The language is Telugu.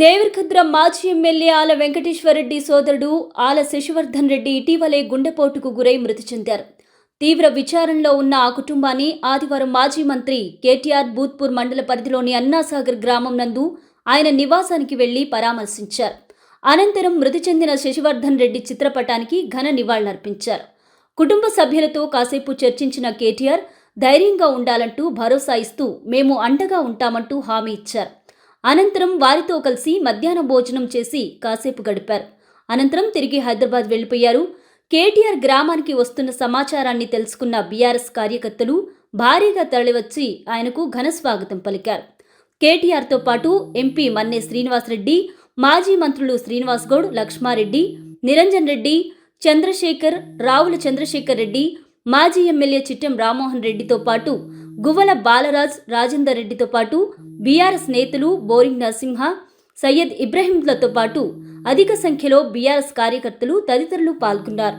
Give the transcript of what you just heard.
దేవరఖద్ర మాజీ ఎమ్మెల్యే ఆల వెంకటేశ్వరరెడ్డి సోదరుడు ఆల శశివర్ధన్ రెడ్డి ఇటీవలే గుండెపోటుకు గురై మృతి చెందారు. తీవ్ర విచారణలో ఉన్న ఆ కుటుంబాన్ని ఆదివారం మాజీ మంత్రి కేటీఆర్ బూత్పూర్ మండల పరిధిలోని అన్నాసాగర్ గ్రామం నందు ఆయన నివాసానికి వెళ్ళి పరామర్శించారు. అనంతరం మృతి చెందిన శశివర్ధన్ రెడ్డి చిత్రపటానికి ఘన నివాళులర్పించారు. కుటుంబ సభ్యులతో కాసేపు చర్చించిన కేటీఆర్ ధైర్యంగా ఉండాలంటూ భరోసా ఇస్తూ మేము అండగా ఉంటామంటూ హామీ ఇచ్చారు. అనంతరం వారితో కలిసి మధ్యాహ్న భోజనం చేసి కాసేపు గడిపారు. అనంతరం తిరిగి హైదరాబాద్ వెళ్ళిపోయారు కేటీఆర్ గ్రామానికి వస్తున్న సమాచారాన్ని తెలుసుకున్న బీఆర్ఎస్ కార్యకర్తలు భారీగా తరలివచ్చి ఆయనకు ఘన స్వాగతం పలికారు. కేటీఆర్తో పాటు ఎంపీ మన్నే శ్రీనివాసరెడ్డి మాజీ మంత్రులు శ్రీనివాస్ గౌడ్ లక్ష్మారెడ్డి నిరంజన్ రెడ్డి చంద్రశేఖర్ రావుల చంద్రశేఖర్ రెడ్డి మాజీ ఎమ్మెల్యే చిట్టెం రామ్మోహన్ రెడ్డితో పాటు గువ్వల బాలరాజ్ రాజేందర్ రెడ్డితో పాటు బీఆర్ఎస్ నేతలు బోరింగ్ నరసింహ సయ్యద్ ఇబ్రహీంలతో పాటు అధిక సంఖ్యలో బీఆర్ఎస్ కార్యకర్తలు తదితరులు పాల్గొన్నారు.